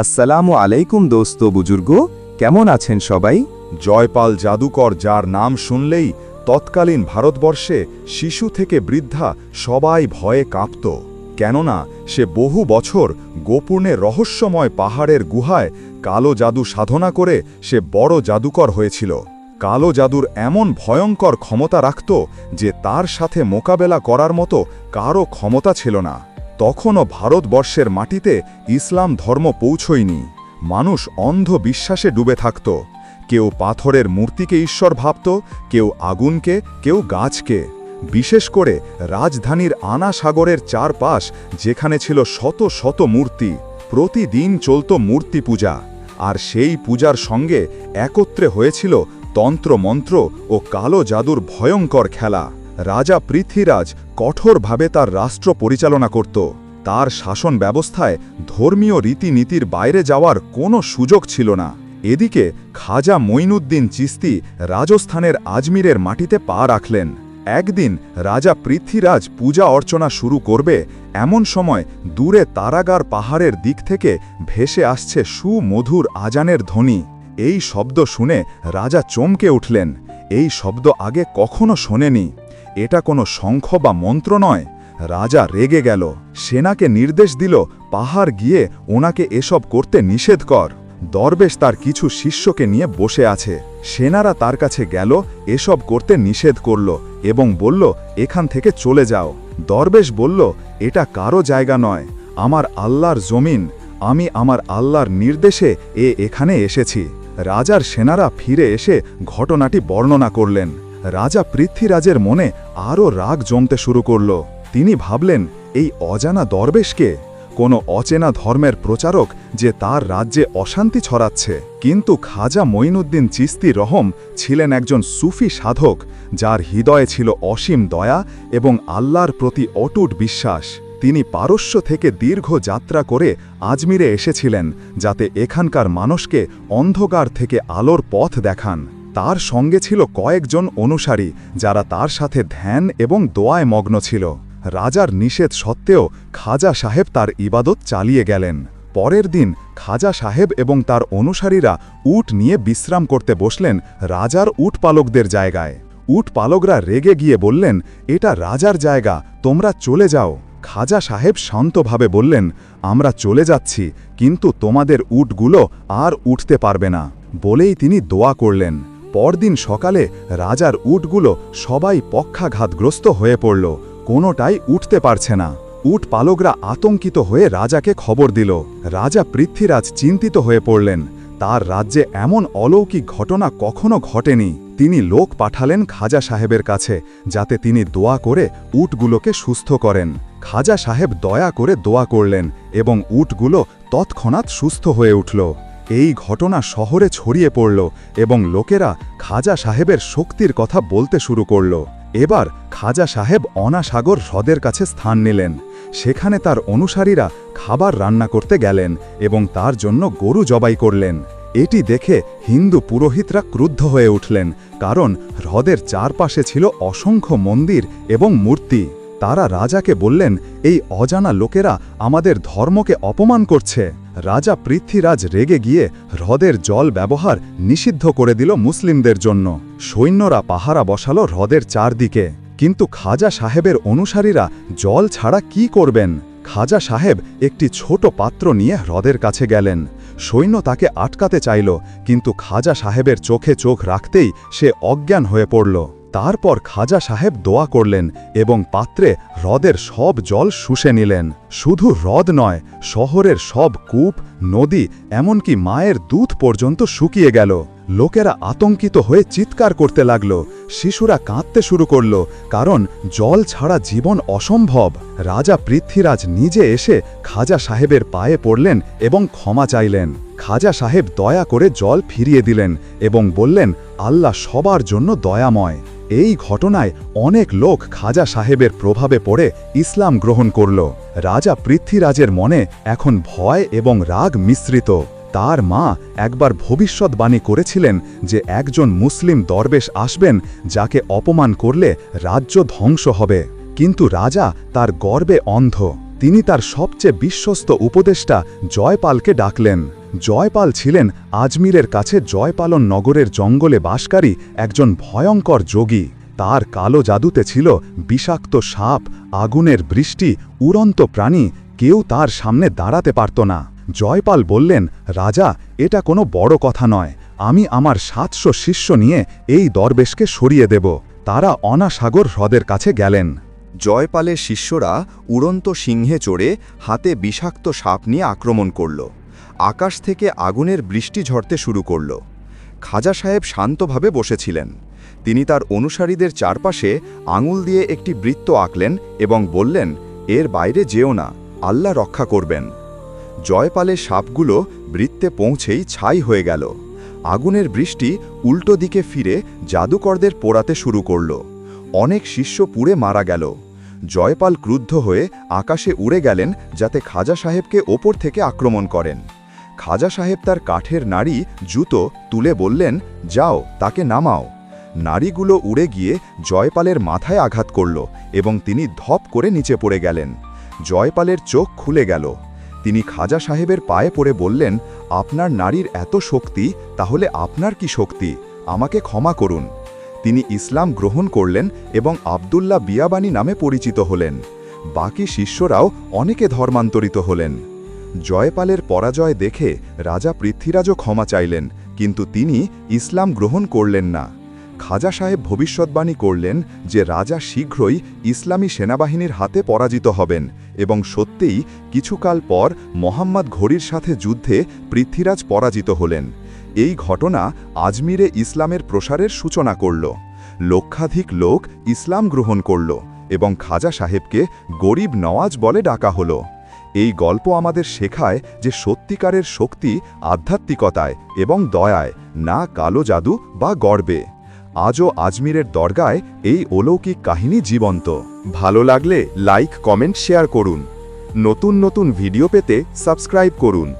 আসসালামু আলাইকুম দোস্ত বুজুর্গ, কেমন আছেন সবাই? জয়পাল জাদুকর যার নাম শুনলেই তৎকালীন ভারতবর্ষে শিশু থেকে বৃদ্ধা সবাই ভয়ে কাঁপত। কেননা সে বহু বছর গোপনে রহস্যময় পাহাড়ের গুহায় কালো জাদু সাধনা করে সে বড় জাদুকর হয়েছিল। কালো জাদুর এমন ভয়ঙ্কর ক্ষমতা রাখত যে তার সাথে মোকাবেলা করার মতো কারও ক্ষমতা ছিল না। তখনও ভারতবর্ষের মাটিতে ইসলাম ধর্ম পৌঁছয়নি। মানুষ অন্ধ বিশ্বাসে ডুবে থাকত। কেউ পাথরের মূর্তিকে ঈশ্বর ভাবত, কেউ আগুনকে, কেউ গাছকে। বিশেষ করে রাজধানীর আনা সাগরের চারপাশ, যেখানে ছিল শত শত মূর্তি, প্রতিদিন চলত মূর্তি পূজা। আর সেই পূজার সঙ্গে একত্রে হয়েছিল তন্ত্রমন্ত্র ও কালো জাদুর ভয়ঙ্কর খেলা। রাজা পৃথ্বীরাজ কঠোরভাবে তার রাষ্ট্র পরিচালনা করত। তার শাসন ব্যবস্থায় ধর্মীয় রীতিনীতির বাইরে যাওয়ার কোনো সুযোগ ছিল না। এদিকে খাজা মঈনুদ্দিন চিস্তি রাজস্থানের আজমিরের মাটিতে পা রাখলেন। একদিন রাজা পৃথ্বীরাজ পূজা অর্চনা শুরু করবে, এমন সময় দূরে তারাগার পাহাড়ের দিক থেকে ভেসে আসছে সুমধুর আজানের ধ্বনি। এই শব্দ শুনে রাজা চমকে উঠলেন। এই শব্দ আগে কখনো শোনেনি। এটা কোনো শঙ্খ বা মন্ত্র নয়। রাজা রেগে গেল। সেনাকে নির্দেশ দিল, পাহাড় গিয়ে ওনাকে এসব করতে নিষেধ কর। দরবেশ তার কিছু শিষ্যকে নিয়ে বসে আছে। সেনারা তার কাছে গেল, এসব করতে নিষেধ করল এবং বলল, এখান থেকে চলে যাও। দরবেশ বলল, এটা কারও জায়গা নয়। আমার আল্লাহর জমিন। আমি আমার আল্লাহর নির্দেশে এ এখানে এসেছি। রাজার সেনারা ফিরে এসে ঘটনাটি বর্ণনা করলেন। রাজা পৃথ্বীরাজের মনে আরও রাগ জমতে শুরু করল। তিনি ভাবলেন, এই অজানা দরবেশকে কোনো অচেনা ধর্মের প্রচারক যে তার রাজ্যে অশান্তি ছড়াচ্ছে। কিন্তু খাজা মঈনুদ্দিন চিস্তি রহম ছিলেন একজন সুফি সাধক, যার হৃদয়ে ছিল অসীম দয়া এবং আল্লাহর প্রতি অটুট বিশ্বাস। তিনি পারস্য থেকে দীর্ঘ যাত্রা করে আজমিরে এসেছিলেন, যাতে এখানকার মানুষকে অন্ধকার থেকে আলোর পথ দেখান। তার সঙ্গে ছিল কয়েকজন অনুসারী যারা তার সাথে ধ্যান এবং দোয়ায় মগ্ন ছিল। রাজার নিষেধ সত্ত্বেও খাজা সাহেব তার ইবাদত চালিয়ে গেলেন। পরের দিন খাজা সাহেব এবং তার অনুসারীরা উট নিয়ে বিশ্রাম করতে বসলেন রাজার উট পালকদের জায়গায়। উট পালকরা রেগে গিয়ে বললেন, এটা রাজার জায়গা, তোমরা চলে যাও। খাজা সাহেব শান্তভাবে বললেন, আমরা চলে যাচ্ছি, কিন্তু তোমাদের উটগুলো আর উঠতে পারবে না। বলেই তিনি দোয়া করলেন। পরদিন সকালে রাজার উটগুলো সবাই পক্ষাঘাতগ্রস্ত হয়ে পড়ল, কোনোটাই উঠতে পারছে না। উট পালকরা আতঙ্কিত হয়ে রাজাকে খবর দিল। রাজা পৃথ্বীরাজ চিন্তিত হয়ে পড়লেন, তার রাজ্যে এমন অলৌকিক ঘটনা কখনো ঘটেনি। তিনি লোক পাঠালেন খাজা সাহেবের কাছে, যাতে তিনি দোয়া করে উটগুলোকে সুস্থ করেন। খাজা সাহেব দয়া করে দোয়া করলেন এবং উটগুলো তৎক্ষণাৎ সুস্থ হয়ে উঠল। এই ঘটনা শহরে ছড়িয়ে পড়ল এবং লোকেরা খাজা সাহেবের শক্তির কথা বলতে শুরু করল। এবার খাজা সাহেব অনাসাগর হ্রদের কাছে স্থান নিলেন। সেখানে তার অনুসারীরা খাবার রান্না করতে গেলেন এবং তার জন্য গরু জবাই করলেন। এটি দেখে হিন্দু পুরোহিতরা ক্রুদ্ধ হয়ে উঠলেন, কারণ হ্রদের চারপাশে ছিল অসংখ্য মন্দির এবং মূর্তি। তারা রাজাকে বললেন, এই অজানা লোকেরা আমাদের ধর্মকে অপমান করছে। রাজা পৃথ্বীরাজ রেগে গিয়ে হ্রদের জল ব্যবহার নিষিদ্ধ করে দিল মুসলিমদের জন্য। সৈন্যরা পাহারা বসালো হ্রদের চারদিকে। কিন্তু খাজা সাহেবের অনুসারীরা জল ছাড়া কি করবেন? খাজা সাহেব একটি ছোট পাত্র নিয়ে হ্রদের কাছে গেলেন। সৈন্য তাকে আটকাতে চাইল, কিন্তু খাজা সাহেবের চোখে চোখ রাখতেই সে অজ্ঞান হয়ে পড়ল। তারপর খাজা সাহেব দোয়া করলেন এবং পাত্রে হ্রদের সব জল শুষে নিলেন। শুধু হ্রদ নয়, শহরের সব কূপ, নদী, এমনকি মায়ের দুধ পর্যন্ত শুকিয়ে গেল। লোকেরা আতঙ্কিত হয়ে চিৎকার করতে লাগল। শিশুরা কাঁদতে শুরু করল, কারণ জল ছাড়া জীবন অসম্ভব। রাজা পৃথ্বীরাজ নিজে এসে খাজা সাহেবের পায়ে পড়লেন এবং ক্ষমা চাইলেন। খাজা সাহেব দয়া করে জল ফিরিয়ে দিলেন এবং বললেন, আল্লাহ সবার জন্য দয়াময়। এই ঘটনায় অনেক লোক খাজা সাহেবের প্রভাবে পড়ে ইসলাম গ্রহণ করল। রাজা পৃথ্বীরাজের মনে এখন ভয় এবং রাগ মিশ্রিত। তার মা একবার ভবিষ্যৎবাণী করেছিলেন যে একজন মুসলিম দরবেশ আসবেন যাকে অপমান করলে রাজ্য ধ্বংস হবে। কিন্তু রাজা তার গর্বে অন্ধ। তিনি তার সবচেয়ে বিশ্বস্ত উপদেষ্টা জয়পালকে ডাকলেন। জয়পাল ছিলেন আজমিরের কাছে জয়পালন নগরের জঙ্গলে বাসকারী একজন ভয়ঙ্কর যোগী। তার কালো জাদুতে ছিল বিষাক্ত সাপ, আগুনের বৃষ্টি, উড়ন্ত প্রাণী, কেউ তার সামনে দাঁড়াতে পারত না। জয়পাল বললেন, রাজা, এটা কোনো বড় কথা নয়। আমি আমার সাতশো শিষ্য নিয়ে এই দরবেশকে সরিয়ে দেব। তারা অনাসাগর হ্রদের কাছে গেলেন। জয়পালের শিষ্যরা উড়ন্ত সিংহে চড়ে হাতে বিষাক্ত সাপ নিয়ে আক্রমণ করল। আকাশ থেকে আগুনের বৃষ্টি ঝরতে শুরু করল। খাজা সাহেব শান্তভাবে বসেছিলেন। তিনি তার অনুসারীদের চারপাশে আঙুল দিয়ে একটি বৃত্ত আঁকলেন এবং বললেন, এর বাইরে যেও না, আল্লাহ রক্ষা করবেন। জয়পালের সাপগুলো বৃত্তে পৌঁছেই ছাই হয়ে গেল। আগুনের বৃষ্টি উল্টো দিকে ফিরে জাদুকরদের পোড়াতে শুরু করল। অনেক শিষ্য পুড়ে মারা গেল। জয়পাল ক্রুদ্ধ হয়ে আকাশে উড়ে গেলেন যাতে খাজা সাহেবকে ওপর থেকে আক্রমণ করেন। খাজা সাহেব তার কাঠের নাড়ি, জুতো তুলে বললেন, যাও, তাকে নামাও। নারীগুলো উড়ে গিয়ে জয়পালের মাথায় আঘাত করল এবং তিনি ধপ করে নিচে পড়ে গেলেন। জয়পালের চোখ খুলে গেল। তিনি খাজা সাহেবের পায়ে পড়ে বললেন, আপনার নারীর এত শক্তি, তাহলে আপনার কি শক্তি? আমাকে ক্ষমা করুন। তিনি ইসলাম গ্রহণ করলেন এবং আবদুল্লাহ বিয়াবানি নামে পরিচিত হলেন। বাকি শিষ্যরাও অনেকে ধর্মান্তরিত হলেন। জয়পালের পরাজয় দেখে রাজা পৃথ্বীরাজও ক্ষমা চাইলেন, কিন্তু তিনি ইসলাম গ্রহণ করলেন না। খাজা সাহেব ভবিষ্যৎবাণী করলেন যে রাজা শীঘ্রই ইসলামী সেনাবাহিনীর হাতে পরাজিত হবেন এবং সত্যিই কিছুকাল পর মোহাম্মদ ঘড়ির সাথে যুদ্ধে পৃথ্বীরাজ পরাজিত হলেন। এই ঘটনা আজমিরে ইসলামের প্রসারের সূচনা করল। লক্ষাধিক লোক ইসলাম গ্রহণ করল এবং খাজা সাহেবকে গরিব নওয়াজ বলে ডাকা হলো। এই গল্প আমাদের শেখায় যে সত্যিকারের শক্তি আধ্যাত্মিকতায় এবং দয়ায়, না কালো জাদু বা গর্বে। আজও আজমিরের দরগায় এই অলৌকিক কাহিনী জীবন্ত। ভালো লাগলে লাইক, কমেন্ট, শেয়ার করুন। নতুন নতুন ভিডিও পেতে সাবস্ক্রাইব করুন।